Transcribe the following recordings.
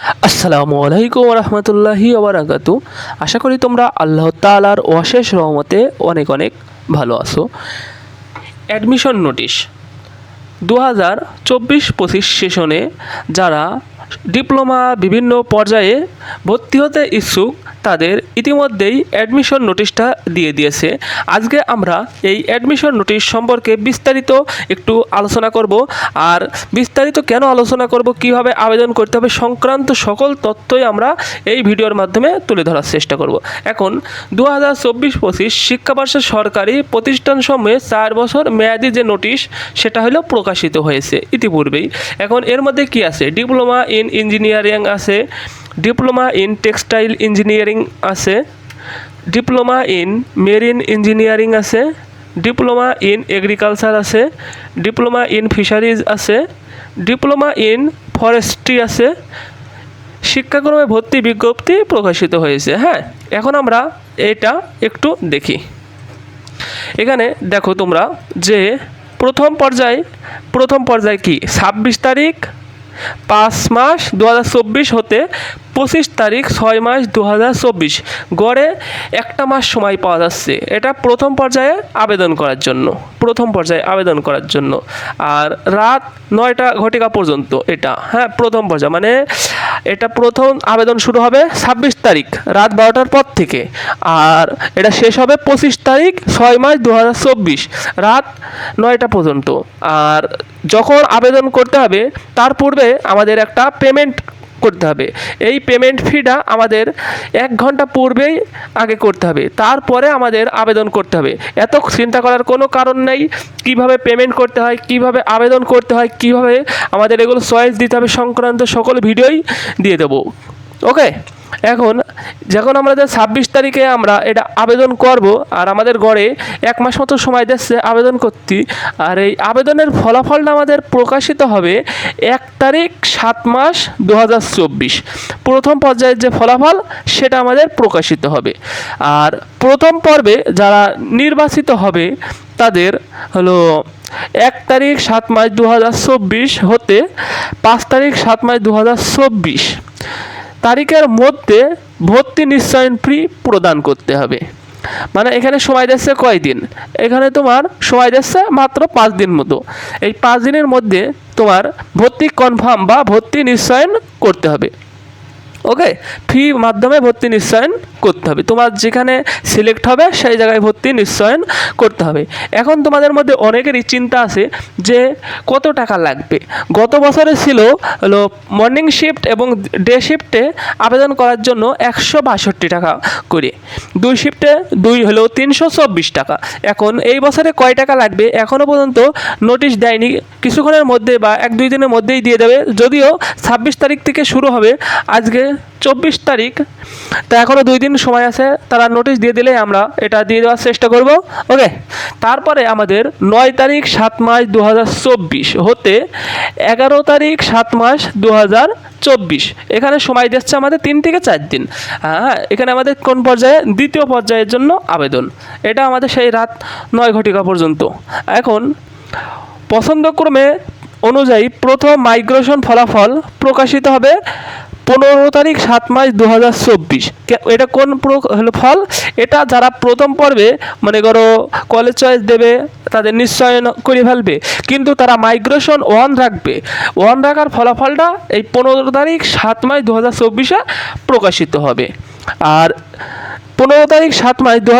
আসসালামু আলাইকুম রহমতুল্লাহি ওবরাকাত। আশা করি তোমরা আল্লাহ তালার অশেষ রহমতে অনেক অনেক ভালো আছো। অ্যাডমিশন নোটিশ দু হাজার চব্বিশ পঁচিশ সেশনে যারা ডিপ্লোমা বিভিন্ন পর্যায়ে ভর্তি হতে ইচ্ছুক তাদের ইতিমধ্যেই অ্যাডমিশন নোটিশটা দিয়ে দিয়েছে। আজকে আমরা এই অ্যাডমিশন নোটিশ সম্পর্কে বিস্তারিত একটু আলোচনা করব। আর বিস্তারিত কেন আলোচনা করব, কীভাবে আবেদন করতে হবে, সংক্রান্ত সকল তথ্যই আমরা এই ভিডিওর মাধ্যমে তুলে ধরার চেষ্টা করব। এখন দু হাজার চব্বিশ পঁচিশ শিক্ষাবর্ষের সরকারি প্রতিষ্ঠান সমূহে চার বছর মেয়াদি যে নোটিশ সেটা হলো প্রকাশিত হয়েছে ইতিপূর্বেই। এখন এর মধ্যে কি আছে? ডিপ্লোমা ইন ইঞ্জিনিয়ারিং আছে। ডিপ্লোমা ইন টেক্সটাইল ইঞ্জিনিয়ারিং আছে ডিপ্লোমা ইন মেরিন ইঞ্জিনিয়ারিং আছে ডিপ্লোমা ইন এগ্রিকালচার আছে ডিপ্লোমা ইন ফিশারিজ আছে ডিপ্লোমা ইন ফরেস্ট্রি আছে। শিক্ষাক্রমে ভর্তি বিজ্ঞপ্তি প্রকাশিত হয়েছে হ্যাঁ? এখন আমরা এটা একটু দেখি। এখানে দেখো তোমরা যে প্রথম পর্যায়ে প্রথম পর্যায়ে কি? ছাব্বিশ তারিখ পাঁচ মাস দু হাজার চব্বিশ হতে পঁচিশ তারিখ ছয় মাস দু হাজার চব্বিশ। গড়ে একটা মাস সময় পাওয়া যাচ্ছে। এটা প্রথম পর্যায়ে আবেদন করার জন্য। প্রথম পর্যায়ে আবেদন করার জন্য। আর রাত নয়টা ঘটিকা পর্যন্ত এটা। হ্যাঁ প্রথম পর্যায়ে। মানে এটা প্রথম আবেদন শুরু হবে ছাব্বিশ তারিখ, রাত বারোটার পর থেকে। আর এটা শেষ হবে পঁচিশ তারিখ, ছয় মাস দু হাজার চব্বিশ, রাত নয়টা পর্যন্ত। আর যখন আবেদন করতে হবে, তার পূর্বে আমাদের একটা পেমেন্ট করতে হবে। এই পেমেন্ট ফিটা আমাদের এক ঘণ্টা পূর্বেই আগে করতে হবে। তারপরে আমাদের আবেদন করতে হবে। এত চিন্তা করার কোনো কারণ নেই। কীভাবে পেমেন্ট করতে হয়, কীভাবে আবেদন করতে হয়, কীভাবে আমাদের এগুলো চয়েস দিতে হবে সংক্রান্ত সকল ভিডিওই দিয়ে দেবো। ওকে এখন যখন আমাদের ছাব্বিশ তারিখে আমরা এটা আবেদন করব, আর আমাদের গড়ে এক মাস মতো সময় দিচ্ছে আবেদন করতে, আর এই আবেদনের ফলাফলটা আমাদের প্রকাশিত হবে এক তারিখ সাত মাস দু হাজার চব্বিশ। প্রথম পর্যায়ের যে ফলাফল, সেটা আমাদের প্রকাশিত হবে। আর প্রথম পর্বে যারা নির্বাচিত হবে, তাদের হলো এক তারিখ সাত মাস দু হাজার চব্বিশ হতে পাঁচ তারিখ সাত মাস দু হাজার চব্বিশ। তারিখের মধ্যে ভর্তি নিশ্চয়ন ফি প্রদান করতে হবে। মানে এখানে সময় দিচ্ছে কয়দিন? এখানে তোমার সময় দিচ্ছে মাত্র পাঁচ দিন মতো। এই পাঁচ দিনের মধ্যে তোমার ভর্তি কনফার্ম বা ভর্তি নিশ্চয়ন করতে হবে। ওকে ফি মাধ্যমে ভর্তি নিশ্চয়ন করতে হবে। তোমার যেখানে সিলেক্ট হবে, সেই জায়গায় ভর্তি নিশ্চয়ন করতে হবে। এখন তোমাদের মধ্যে অনেকেরই চিন্তা আছে যে কত টাকা লাগবে? গত বছরে ছিল হলো মর্নিং শিফট এবং ডে শিফটে আবেদন করার জন্য একশো বাষট্টি টাকা করে। দুই শিফটে দুই হলো তিনশো চব্বিশ টাকা। এখন এই বছরে কয় টাকা লাগবে? এখনও পর্যন্ত নোটিশ দেয়নি। কিছুক্ষণের মধ্যে বা এক দুই দিনের মধ্যেই দিয়ে দেবে। যদিও ছাব্বিশ তারিখ থেকে শুরু হবে। আজকে চব্বিশ তারিখ। তা এখনও দুই দিন সময় আছে, তারা নোটিশ দিয়ে দিলেই আমরা এটা দিয়ে দেওয়ার চেষ্টা করব। ওকে তারপরে আমাদের নয় তারিখ সাত মাস দু হাজার চব্বিশ হতে এগারো তারিখ সাত মাস দু চব্বিশ। এখানে সময় দিচ্ছে আমাদের তিন থেকে চার দিন। হ্যাঁ এখানে আমাদের কোন পর্যায়ে? দ্বিতীয় পর্যায়ের জন্য আবেদন। এটা আমাদের সেই রাত নয় ঘটিকা পর্যন্ত। এখন পছন্দক্রমে অনুযায়ী প্রথম মাইগ্রেশন ফলাফল প্রকাশিত হবে পনেরো তারিখ সাত মাস দু হাজার চব্বিশ এটা কোন ফল? এটা যারা প্রথম পর্বে, মনে করো কলেজ চয়েস দেবে, তাদের নিশ্চয়ন করে ফেলবে। কিন্তু তারা মাইগ্রেশন ওয়ান রাখবে। ওয়ান রাখার ফলাফলটা এই পনেরো তারিখ সাত মাস দু হাজার চব্বিশে প্রকাশিত হবে। আর পনেরো তারিখ সাত মাস দু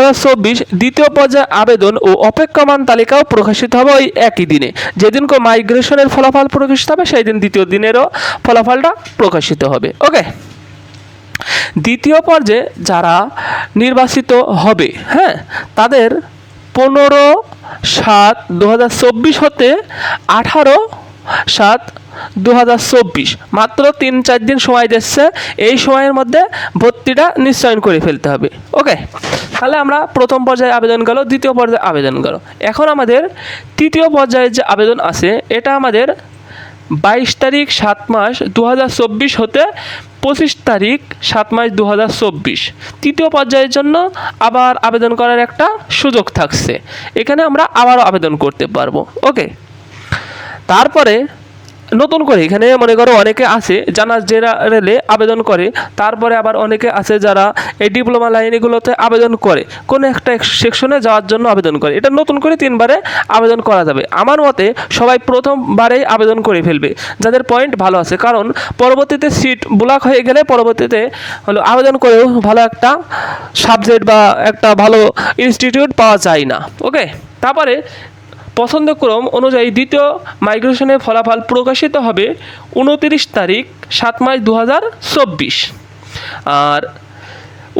দ্বিতীয় পর্যায়ে আবেদন ও অপেক্ষমান তালিকাও প্রকাশিত হবে ওই একই দিনে। যেদিন কো মাইগ্রেশনের ফলাফল প্রকাশিত হবে সেই দিন দ্বিতীয় দিনেরও ফলাফলটা প্রকাশিত হবে। ওকে? দ্বিতীয় পর্যায়ে যারা নির্বাচিত হবে হ্যাঁ তাদের পনেরো সাত দু হতে আঠারো সাত দু হাজার চব্বিশ। মাত্র তিন, চার দিন সময় দিচ্ছে। এই সময়ের মধ্যে ভর্তিটা নিশ্চয়ন করে ফেলতে হবে। ওকে? তাহলে আমরা প্রথম পর্যায়ে আবেদন গেল দ্বিতীয় পর্যায়ে আবেদন গেল এখন আমাদের তৃতীয় পর্যায়ের যে আবেদন আছে, এটা আমাদের বাইশ তারিখ সাত মাস দু হাজার চব্বিশ হতে পঁচিশ তারিখ সাত মাস দু হাজার চব্বিশ। তৃতীয় পর্যায়ের জন্য আবার আবেদন করার একটা সুযোগ থাকছে। এখানে আমরা আবারও আবেদন করতে পারব। ওকে? তারপরে নতুন করে, এখানে মনে করো অনেকে আছে জানা জেনারেলে আবেদন করে, তারপরে আবার অনেকে আছে যারা এই ডিপ্লোমা লাইনগুলোতে আবেদন করে, কোনো একটা সেকশনে যাওয়ার জন্য আবেদন করে। এটা নতুন করে তিনবারে আবেদন করা যাবে। আমার মতে সবাই প্রথমবারেই আবেদন করে ফেলবে, যাদের পয়েন্ট ভালো আছে। কারণ পরবর্তীতে সিট ব্লক হয়ে গেলে পরবর্তীতে হলো আবেদন করেও ভালো একটা সাবজেক্ট বা একটা ভালো ইনস্টিটিউট পাওয়া যায় না। ওকে তারপরে পছন্দক্রম অনুযায়ী দ্বিতীয় মাইগ্রেশনের ফলাফল প্রকাশিত হবে উনতিরিশ তারিখ, সাত মাস দু হাজার চব্বিশ। আর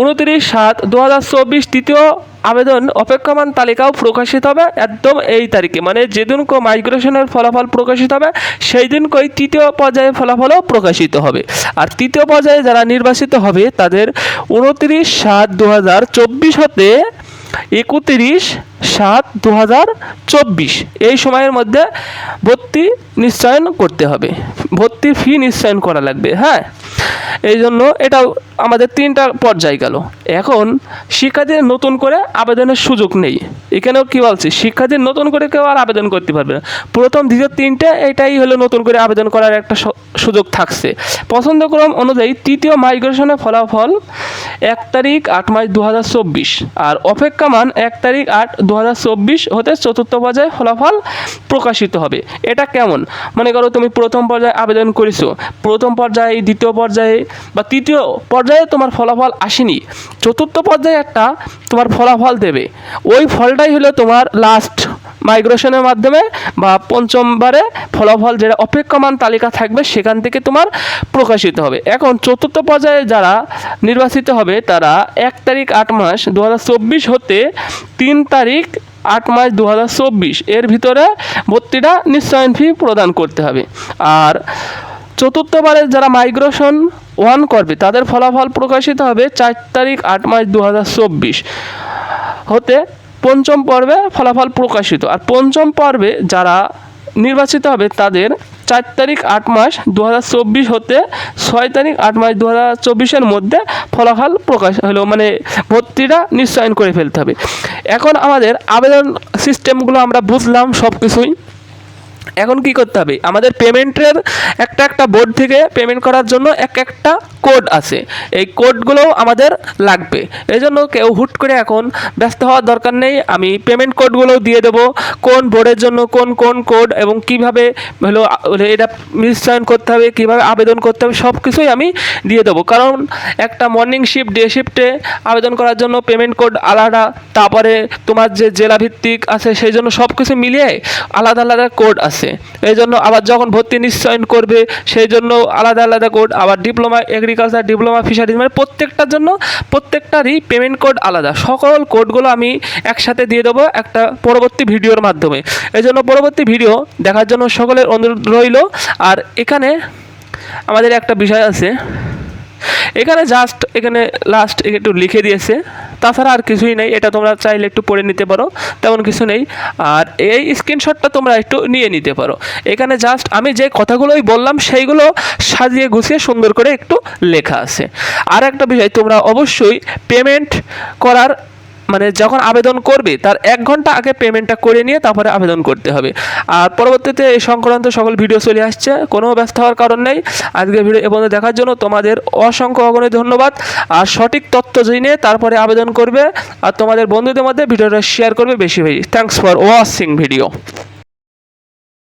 উনতিরিশ সাত দু হাজার চব্বিশ তৃতীয় আবেদন অপেক্ষমান তালিকাও প্রকাশিত হবে একদম এই তারিখে। মানে যেদিন কো মাইগ্রেশনের ফলাফল প্রকাশিত হবে সেই দিন কই তৃতীয় পর্যায়ে ফলাফলও প্রকাশিত হবে। আর তৃতীয় পর্যায়ে যারা নির্বাচিত হবে, তাদের উনতিরিশ সাত দু হাজার হতে একত্রিশ সাত দু হাজার চব্বিশ। এই সময়ের মধ্যে ভর্তি নিশ্চয়ন করতে হবে। ভর্তির ফি নিশ্চয়ন করা লাগবে হ্যাঁ? এই জন্য এটাও আমাদের তিনটা পর্যায় গেল। এখন শিক্ষার্থীদের নতুন করে আবেদনের সুযোগ নেই। এখানেও কী বলছি? শিক্ষার্থীর নতুন করে কেউ আর আবেদন করতে পারবে না। প্রথম দ্বিতীয় তিনটে, এটাই হলো নতুন করে আবেদন করার একটা সুযোগ থাকছে। পছন্দক্রম অনুযায়ী তৃতীয় মাইগ্রেশনের ফলাফল এক তারিখ আট মাস দু হাজার চব্বিশ। আর অপেক্ষামান এক তারিখ আট দু হাজার চব্বিশ হতে চতুর্থ পর্যায়ে ফলাফল প্রকাশিত হবে। এটা কেমন? মনে করো তুমি প্রথম পর্যায়ে আবেদন করেছ। প্রথম পর্যায়ে, দ্বিতীয় পর্যায়ে বা তৃতীয় পর্যায়ে তোমার ফলাফল আসেনি। চতুর্থ পর্যায়ে একটা তোমার ফলাফল দেবে। ওই ফলটাই হলো তোমার লাস্ট মাইগ্রেশনের মাধ্যমে বা পঞ্চমবারে ফলাফল যেটা অপেক্ষমান তালিকা থাকবে সেখান থেকে তোমার প্রকাশিত হবে। এখন চতুর্থ পর্যায়ে যারা নির্বাচিত হবে তারা এক তারিখ আট মাস দু হাজার চব্বিশ হতে তিন তারিখ আট মাস দু হাজার চব্বিশ এর ভিতরে ভর্তিটা নিশ্চয়ন ফি প্রদান করতে হবে। আর চতুর্থবারে যারা মাইগ্রেশন ওয়ান করবে তাদের ফলাফল প্রকাশিত হবে চার তারিখ আট মাস দু হাজার চব্বিশ হতে পঞ্চম পর্বে ফলাফল প্রকাশিত। আর পঞ্চম পর্বে যারা নির্বাচিত হবে তাদের চার তারিখ আট মাস দু হাজার চব্বিশ হতে ছয় তারিখ আট মাস দু হাজার মধ্যে ফলাফল প্রকাশ হলো। মানে ভর্তিটা নিশ্চয়ন করে ফেলতে হবে। এখন আমাদের আবেদন সিস্টেমগুলো আমরা বুঝলাম সব কিছুই এখন কি করতে হবে? আমাদের পেমেন্টের একটা একটা বোর্ড থেকে পেমেন্ট করার জন্য এক একটা কোড আছে। এই কোডগুলোও আমাদের লাগবে। এই জন্য কেউ হুট করে এখন ব্যস্ত হওয়ার দরকার নেই। আমি পেমেন্ট কোডগুলোও দিয়ে দেবো। কোন বোর্ডের জন্য কোন কোন কোড এবং কীভাবে হলো এটা নিশ্চয়ন করতে হবে, কীভাবে আবেদন করতে হবে সব কিছুই আমি দিয়ে দেবো। কারণ একটা মর্নিং শিফট ডে শিফটে আবেদন করার জন্য পেমেন্ট কোড আলাদা, তারপরে তোমার যে জেলা ভিত্তিক আছে, সেই জন্য সব কিছু মিলিয়ে আলাদা আলাদা কোড আছে। এই জন্য আবার যখন ভর্তি নিশ্চয়ন করবে সেই জন্য আলাদা আলাদা কোড আবার ডিপ্লোমা এগ্রিকালচার ডিপ্লোমা ফিশারিজ মানে প্রত্যেকটার জন্য প্রত্যেকটারই পেমেন্ট কোড আলাদা। সকল কোডগুলো আমি একসাথে দিয়ে দেবো একটা পরবর্তী ভিডিওর মাধ্যমে। এই জন্য পরবর্তী ভিডিও দেখার জন্য সকলের অনুরোধ রইল। আর এখানে আমাদের একটা বিষয় আছে। এখানে জাস্ট এখানে লাস্ট একটু লিখে দিয়েছে। তাছাড়া আর কিছুই নেই, এটা তোমরা চাইলে একটু পড়ে নিতে পারো, তেমন কিছু নেই। আর এই স্ক্রিনশটটা তোমরা একটু নিয়ে নিতে পারো। এখানে জাস্ট আমি যে কথাগুলোই বললাম, সেইগুলো সাজিয়ে গুছিয়ে সুন্দর করে একটু লেখা আছে। আর একটা বিষয়, তোমরা অবশ্যই পেমেন্ট করার মানে যখন আবেদন করবে, তার এক ঘণ্টা আগে পেমেন্টটা করে নিয়ে তারপরে আবেদন করতে হবে। আর পরবর্তীতে এই সংক্রান্ত সকল ভিডিও চলে আসছে কোনো ব্যস্ত হওয়ার কারণ নেই। আজকে ভিডিও এবং দেখার জন্য তোমাদের অসংখ্য অগণিত ধন্যবাদ। আর সঠিক তথ্য জেনে তারপরে আবেদন করবে। আর তোমাদের বন্ধুদের মধ্যে ভিডিওটা শেয়ার করবে বেশি বেশি। Thanks for watching video